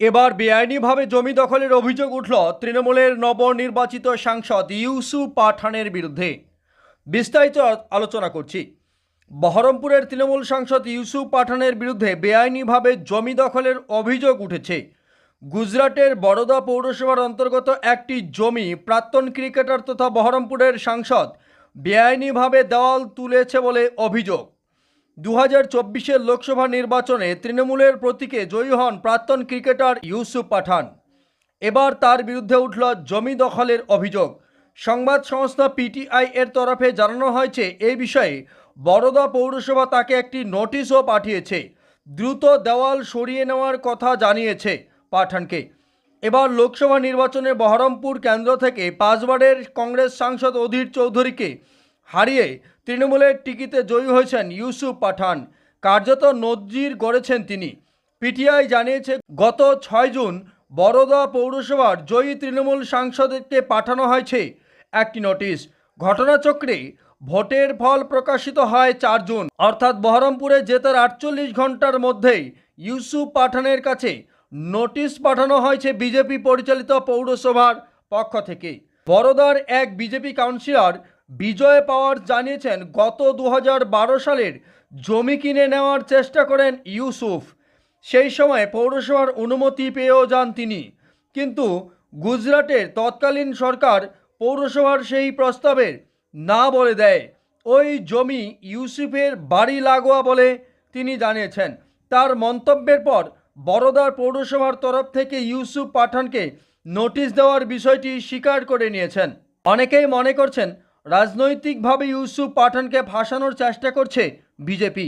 এবার বেআইনিভাবে জমি দখলের অভিযোগ উঠল তৃণমূলের নবনির্বাচিত সাংসদ ইউসুফ পাঠানের বিরুদ্ধে। বিস্তারিত আলোচনা করছি। বহরমপুরের তৃণমূল সাংসদ ইউসুফ পাঠানের বিরুদ্ধে বেআইনিভাবে জমি দখলের অভিযোগ উঠেছে। গুজরাটের বরোদা পৌরসভার অন্তর্গত একটি জমি প্রাক্তন ক্রিকেটার তথা বহরমপুরের সাংসদ বেআইনিভাবে দেওয়াল তুলেছে বলে অভিযোগ। দু হাজার চব্বিশের লোকসভা নির্বাচনে তৃণমূলের প্রতীকে জয়ী হন প্রাক্তন ক্রিকেটার ইউসুফ পাঠান। এবার তার বিরুদ্ধে উঠল জমি দখলের অভিযোগ। সংবাদ সংস্থা পিটিআই এর তরফে জানানো হয়েছে এই বিষয়ে বরোদা পৌরসভা তাকে একটি নোটিশও পাঠিয়েছে। দ্রুত দেওয়াল সরিয়ে নেওয়ার কথা জানিয়েছে পাঠানকে। এবার লোকসভা নির্বাচনে বহরমপুর কেন্দ্র থেকে পাঁচবারের কংগ্রেস সাংসদ অধীর চৌধুরীকে হারিয়ে তৃণমূলের টিকিতে জয়ী হয়েছেন ইউসুফ পাঠান। কার্যত নজির গড়েছেন তিনি। পিটিআই জানিয়েছে, গত ছয় জুন বরোদা পৌরসভার জয়ী তৃণমূল সাংসদকে পাঠানো হয়েছে একটি নোটিশ। ঘটনাচক্রে ভোটের ফল প্রকাশিত হয় চার জুন। অর্থাৎ বহরমপুরে জেতার আটচল্লিশ ঘণ্টার মধ্যেই ইউসুফ পাঠানের কাছে নোটিশ পাঠানো হয়েছে বিজেপি পরিচালিত পৌরসভার পক্ষ থেকে। বরোদার এক বিজেপি কাউন্সিলর বিজয় পাওয়ার জানিয়েছেন গত দু হাজার বারো সালের জমি কিনে নেওয়ার চেষ্টা করেন ইউসুফ। সেই সময় পৌরসভার অনুমতি পেয়েও যান তিনি। কিন্তু গুজরাটের তৎকালীন সরকার পৌরসভার সেই প্রস্তাবের না বলে দেয়। ওই জমি ইউসুফের বাড়ি লাগোয়া বলে তিনি জানিয়েছেন। তার মন্তব্যের পর বরোদার পৌরসভার তরফ থেকে ইউসুফ পাঠানকে নোটিশ দেওয়ার বিষয়টি স্বীকার করে নিয়েছেন। অনেকেই মনে করছেন রাজনৈতিকভাবে ইউসুফ পাঠানকে ফাঁসানোর চেষ্টা করছে বিজেপি।